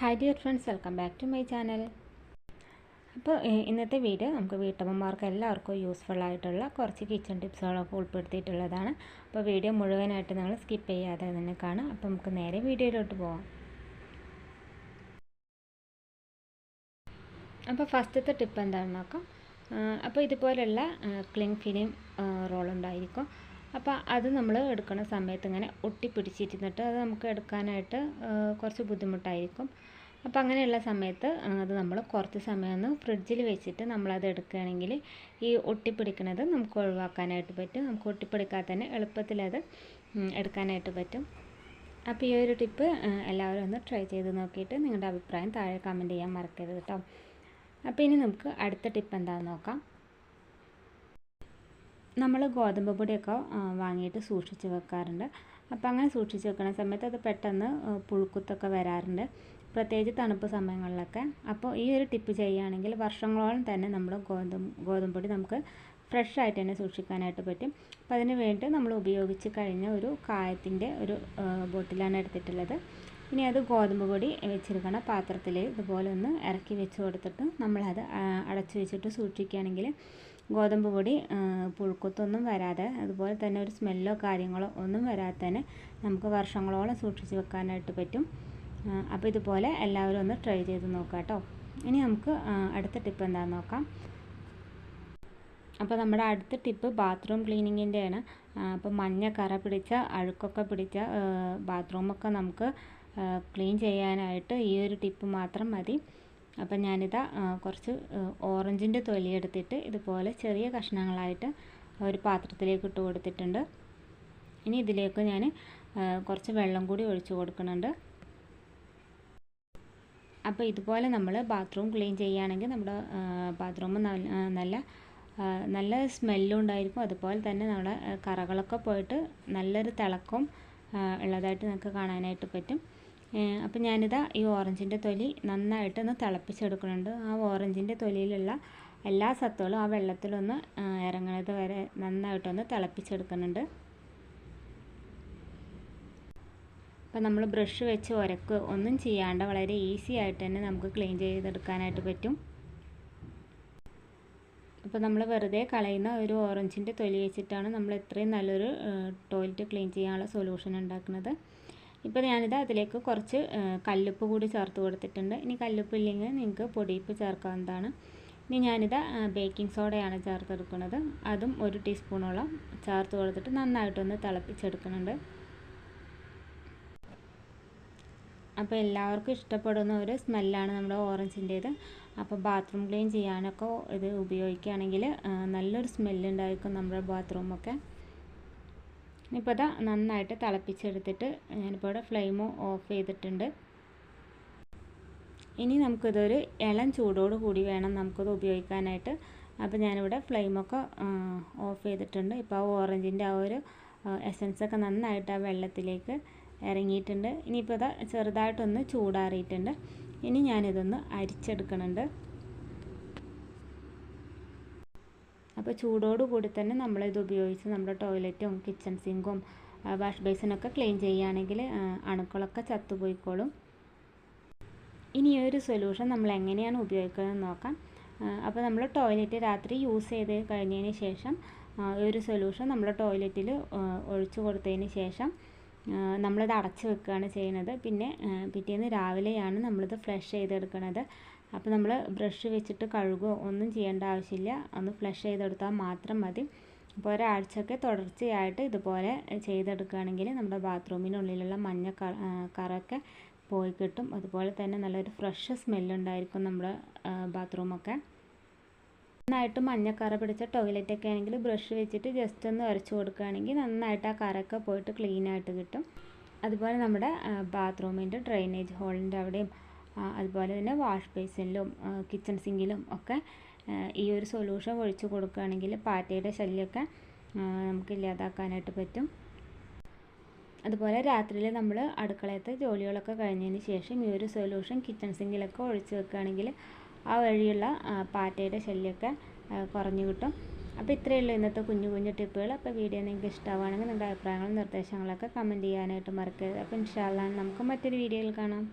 Hi dear friends welcome back to my channel അപ്പോൾ ഇന്നത്തെ video നമുക്ക് വീട്ടമ്മമാർക്ക് എല്ലാവർക്കും യൂസ്ഫുൾ ആയിട്ടുള്ള കുറച്ച് കിച്ചൺ ടിപ്സുകളൊക്കെ ഉൾപ്പെടുത്തിയിട്ടുള്ളതാണ്. അപ്പോൾ വീഡിയോ മുഴുവനായിട്ട് നിങ്ങൾ സ്കിപ്പ് ചെയ്യാതെ തന്നെ കാണാം അപ്പോൾ നമുക്ക് നേരെ വീഡിയോയിലോട്ട് പോവാം. അപ്പോൾ ഫസ്റ്റത്തെ ടിപ്പ് എന്താണെന്ന് നോക്കാം. അപ്പോൾ ഇതുപോലെയുള്ള ക്ലിങ് ഫിലിം റോൾ ഉണ്ടായിരിക്കും. അപ്പോൾ അത് നമ്മൾ എടുക്കുന്ന സമയത്ത് ഇങ്ങനെ ഒട്ടിപ്പിടിച്ചിരുന്നിട്ട് അത് നമുക്ക് എടുക്കാനായിട്ട് കുറച്ച് ബുദ്ധിമുട്ടായിരിക്കും. അപ്പോൾ അങ്ങനെയുള്ള സമയത്ത് അത് നമ്മൾ കുറച്ച് സമയം ഒന്ന് ഫ്രിഡ്ജിൽ വെച്ചിട്ട് നമ്മളത് എടുക്കുകയാണെങ്കിൽ ഈ ഒട്ടിപ്പിടിക്കുന്നത് നമുക്ക് ഒഴിവാക്കാനായിട്ട് പറ്റും. നമുക്ക് ഒട്ടിപ്പിടിക്കാതെ തന്നെ എളുപ്പത്തിലത് എടുക്കാനായിട്ട് പറ്റും. അപ്പോൾ ഈ ഒരു ടിപ്പ് എല്ലാവരും ഒന്ന് ട്രൈ ചെയ്ത് നോക്കിയിട്ട് നിങ്ങളുടെ അഭിപ്രായം താഴെ കമന്റ് ചെയ്യാൻ മറക്കരുത് കേട്ടോ അപ്പോൾ ഇനി നമുക്ക് അടുത്ത ടിപ്പ് എന്താണെന്ന് നോക്കാം. നമ്മൾ ഗോതമ്പ് പൊടിയൊക്കെ വാങ്ങിയിട്ട് സൂക്ഷിച്ച് വെക്കാറുണ്ട്. അപ്പോൾ അങ്ങനെ സൂക്ഷിച്ച് വെക്കുന്ന സമയത്ത് അത് പെട്ടെന്ന് പുഴുക്കുത്തൊക്കെ വരാറുണ്ട്. പ്രത്യേകിച്ച് തണുപ്പ് സമയങ്ങളിലൊക്കെ. അപ്പോൾ ഈ ഒരു ടിപ്പ് ചെയ്യുകയാണെങ്കിൽ വർഷങ്ങളോളം തന്നെ നമ്മൾ ഗോതമ്പ് ഗോതമ്പ് പൊടി നമുക്ക് ഫ്രഷ് ആയിട്ട് തന്നെ സൂക്ഷിക്കാനായിട്ട് പറ്റും. അപ്പോൾ അതിന് വേണ്ടി നമ്മൾ ഉപയോഗിച്ച് കഴിഞ്ഞ ഒരു കായത്തിന്റെ ഒരു ബോട്ടിലാണ് എടുത്തിട്ടുള്ളത്. ഇനി അത് ഗോതമ്പ് പൊടി വെച്ചിരിക്കണ പാത്രത്തിൽ ഇതുപോലെ ഒന്ന് ഇറക്കി വെച്ച് കൊടുത്തിട്ട് നമ്മളത് അടച്ചു വെച്ചിട്ട് സൂക്ഷിക്കുകയാണെങ്കിൽ ഗോതമ്പ് പൊടി പുഴുക്കുത്തൊന്നും വരാതെ അതുപോലെ തന്നെ ഒരു സ്മെല്ലോ കാര്യങ്ങളോ ഒന്നും വരാതെ തന്നെ നമുക്ക് വർഷങ്ങളോളം സൂക്ഷിച്ച് വെക്കാനായിട്ട് പറ്റും. അപ്പോൾ ഇതുപോലെ എല്ലാവരും ഒന്ന് ട്രൈ ചെയ്ത് നോക്കാം കേട്ടോ. ഇനി നമുക്ക് അടുത്ത ടിപ്പ് എന്താണെന്ന് നോക്കാം. അപ്പോൾ നമ്മുടെ അടുത്ത ടിപ്പ് ബാത്റൂം ക്ലീനിങ്ങിന്റെയാണ് അപ്പോൾ മഞ്ഞ കറ പിടിച്ച അഴുക്കൊക്കെ പിടിച്ച ബാത്റൂമൊക്കെ നമുക്ക് ക്ലീൻ ചെയ്യാനായിട്ട് ഈ ഒരു ടിപ്പ് മാത്രം മതി. അപ്പം ഞാനിതാ കുറച്ച് ഓറഞ്ചിന്റെ തൊലിയെടുത്തിട്ട് ഇതുപോലെ ചെറിയ കഷ്ണങ്ങളായിട്ട് ഒരു പാത്രത്തിലേക്ക് ഇട്ട് കൊടുത്തിട്ടുണ്ട്. ഇനി ഇതിലേക്ക് ഞാൻ കുറച്ച് വെള്ളം കൂടി ഒഴിച്ചു കൊടുക്കുന്നുണ്ട്. അപ്പോൾ ഇതുപോലെ നമ്മൾ ബാത്റൂം ക്ലീൻ ചെയ്യുകയാണെങ്കിൽ നമ്മുടെ ബാത്റൂം നല്ല നല്ല സ്മെല്ലും ഉണ്ടായിരിക്കും. അതുപോലെ തന്നെ നമ്മുടെ കറകളൊക്കെ പോയിട്ട് നല്ലൊരു തിളക്കം ഉള്ളതായിട്ട് നിങ്ങൾക്ക് കാണാനായിട്ട് പറ്റും. അപ്പോൾ ഞാനിതാ ഈ ഓറഞ്ചിന്റെ തൊലി നന്നായിട്ടൊന്ന് തിളപ്പിച്ചെടുക്കുന്നുണ്ട്. ആ ഓറഞ്ചിന്റെ തൊലിയിലുള്ള എല്ലാ സത്തുകളും ആ വെള്ളത്തിലൊന്ന് ഇറങ്ങണത് വരെ നന്നായിട്ടൊന്ന് തിളപ്പിച്ചെടുക്കുന്നുണ്ട്. അപ്പം നമ്മൾ ബ്രഷ് വെച്ച് ഉരക്ക് ഒന്നും ചെയ്യാണ്ട് വളരെ ഈസി ആയിട്ട് തന്നെ നമുക്ക് ക്ലീൻ ചെയ്തെടുക്കാനായിട്ട് പറ്റും. അപ്പോൾ നമ്മൾ വെറുതെ കളയുന്ന ഒരു ഓറഞ്ചിന്റെ തൊലി വെച്ചിട്ടാണ് നമ്മൾ ഇത്രയും നല്ലൊരു ടോയ്ലറ്റ് ക്ലീൻ ചെയ്യാനുള്ള സൊല്യൂഷൻ ഉണ്ടാക്കുന്നത്. ഇപ്പോൾ ഞാനിത് അതിലേക്ക് കുറച്ച് കല്ലുപ്പ് കൂടി ചേർത്ത് കൊടുത്തിട്ടുണ്ട്. ഇനി കല്ലുപ്പ് ഇല്ലെങ്കിൽ നിങ്ങൾക്ക് പൊടിയുപ്പ് ചേർക്കാവുന്നതാണ്. ഇനി ഞാനിത് ബേക്കിംഗ് സോഡയാണ് ചേർത്തെടുക്കുന്നത്. അതും ഒരു ടീസ്പൂണോളം ചേർത്ത് കൊടുത്തിട്ട് നന്നായിട്ടൊന്ന് തിളപ്പിച്ചെടുക്കുന്നുണ്ട്. അപ്പോൾ എല്ലാവർക്കും ഇഷ്ടപ്പെടുന്ന ഒരു സ്മെല്ലാണ് നമ്മുടെ ഓറഞ്ചിന്റേത്. അപ്പോൾ ബാത്റൂം ക്ലീൻ ചെയ്യാനൊക്കെ ഇത് ഉപയോഗിക്കുകയാണെങ്കിൽ നല്ലൊരു സ്മെല്ലുണ്ടായിരിക്കും നമ്മുടെ ബാത്റൂമൊക്കെ. ഇനിയിപ്പോൾ ഇതാ നന്നായിട്ട് തിളപ്പിച്ചെടുത്തിട്ട് ഞാനിപ്പോൾ ഇവിടെ ഫ്ലെയിം ഓഫ് ചെയ്തിട്ടുണ്ട്. ഇനി നമുക്കിതൊരു ഇളം ചൂടോട് കൂടി വേണം നമുക്കത് ഉപയോഗിക്കാനായിട്ട്. അപ്പോൾ ഞാനിവിടെ ഫ്ലെയിമൊക്കെ ഓഫ് ചെയ്തിട്ടുണ്ട്. ഇപ്പോൾ ആ ഓറഞ്ചിന്റെ ആ ഒരു എസൻസൊക്കെ നന്നായിട്ട് ആ വെള്ളത്തിലേക്ക് ഇറങ്ങിയിട്ടുണ്ട്. ഇനിയിപ്പോൾ ഇതാ ചെറുതായിട്ടൊന്ന് ചൂടാറിയിട്ടുണ്ട്. ഇനി ഞാനിതൊന്ന് അരിച്ചെടുക്കണുണ്ട്. അപ്പോൾ ചൂടോടുകൂടി തന്നെ നമ്മളിത് ഉപയോഗിച്ച് നമ്മുടെ ടോയ്ലറ്റും കിച്ചൺ സിങ്കും വാഷ് ബേസിനൊക്കെ ക്ലീൻ ചെയ്യുകയാണെങ്കിൽ അണുക്കളൊക്കെ ചത്തുപോയിക്കോളും. ഇനി ഒരു സൊല്യൂഷൻ നമ്മൾ എങ്ങനെയാണ് ഉപയോഗിക്കുന്നത് നോക്കാം. അപ്പോൾ നമ്മൾ ടോയ്ലറ്റ് രാത്രി യൂസ് ചെയ്ത് കഴിഞ്ഞതിന് ശേഷം ഒരു സൊല്യൂഷൻ നമ്മൾ ടോയ്ലറ്റിൽ ഒഴിച്ചു കൊടുത്തതിന് ശേഷം നമ്മളിത് അടച്ചു വെക്കുകയാണ് ചെയ്യുന്നത്. പിന്നെ പിറ്റേന്ന് രാവിലെയാണ് നമ്മളിത് ഫ്ലഷ് ചെയ്തെടുക്കുന്നത് അപ്പോൾ നമ്മൾ ബ്രഷ് വെച്ചിട്ട് കഴുകുകയോ ഒന്നും ചെയ്യേണ്ട ആവശ്യമില്ല. ഒന്ന് ഫ്ലഷ് ചെയ്തെടുത്താൽ മാത്രം മതി. അപ്പോൾ ഒരാഴ്ചയൊക്കെ തുടർച്ചയായിട്ട് ഇതുപോലെ ചെയ്തെടുക്കുകയാണെങ്കിൽ നമ്മുടെ ബാത്റൂമിനുള്ളിലുള്ള മഞ്ഞ കറൊക്കെ പോയി കിട്ടും. അതുപോലെ തന്നെ നല്ലൊരു ഫ്രഷ് സ്മെല്ലുണ്ടായിരിക്കും നമ്മുടെ ബാത്റൂമൊക്കെ. നന്നായിട്ട് മഞ്ഞക്കറ പിടിച്ച ടോയ്ലറ്റ് ഒക്കെ ആണെങ്കിൽ ബ്രഷ് വെച്ചിട്ട് ജസ്റ്റ് ഒന്ന് ഉരച്ചു കൊടുക്കുകയാണെങ്കിൽ നന്നായിട്ട് ആ കറയൊക്കെ പോയിട്ട് ക്ലീനായിട്ട് കിട്ടും. അതുപോലെ നമ്മുടെ ബാത്റൂമിന്റെ ഡ്രെയിനേജ് ഹോളിന്റെ അവിടെയും അതുപോലെ തന്നെ വാഷ് ബേസിനിലും കിച്ചൺ സിങ്കിലും ഒക്കെ ഈ ഒരു സൊല്യൂഷൻ ഒഴിച്ചു കൊടുക്കുകയാണെങ്കിൽ പാറ്റയുടെ ശല്യമൊക്കെ നമുക്ക് ഇല്ലാതാക്കാനായിട്ട് പറ്റും. അതുപോലെ രാത്രിയിൽ നമ്മൾ അടുക്കളയത്തെ ജോലികളൊക്കെ കഴിഞ്ഞതിന് ശേഷം ഈ ഒരു സൊല്യൂഷൻ കിച്ചൺ സിങ്കിലൊക്കെ ഒഴിച്ച് വെക്കുകയാണെങ്കിൽ ആ വഴിയുള്ള പാറ്റയുടെ ശല്യമൊക്കെ കുറഞ്ഞു കിട്ടും. അപ്പോൾ ഇത്രയേ ഉള്ളൂ ഇന്നത്തെ കുഞ്ഞു കുഞ്ഞു ടിപ്പുകൾ. അപ്പോൾ വീഡിയോ നിങ്ങൾക്ക് ഇഷ്ടമാണെങ്കിൽ നിങ്ങളുടെ അഭിപ്രായങ്ങളും നിർദ്ദേശങ്ങളൊക്കെ കമന്റ് ചെയ്യാനായിട്ട് മറക്കരുത്. അപ്പോൾ ഇൻഷാല്ലാൻ നമുക്ക് മറ്റൊരു വീഡിയോയിൽ കാണാം.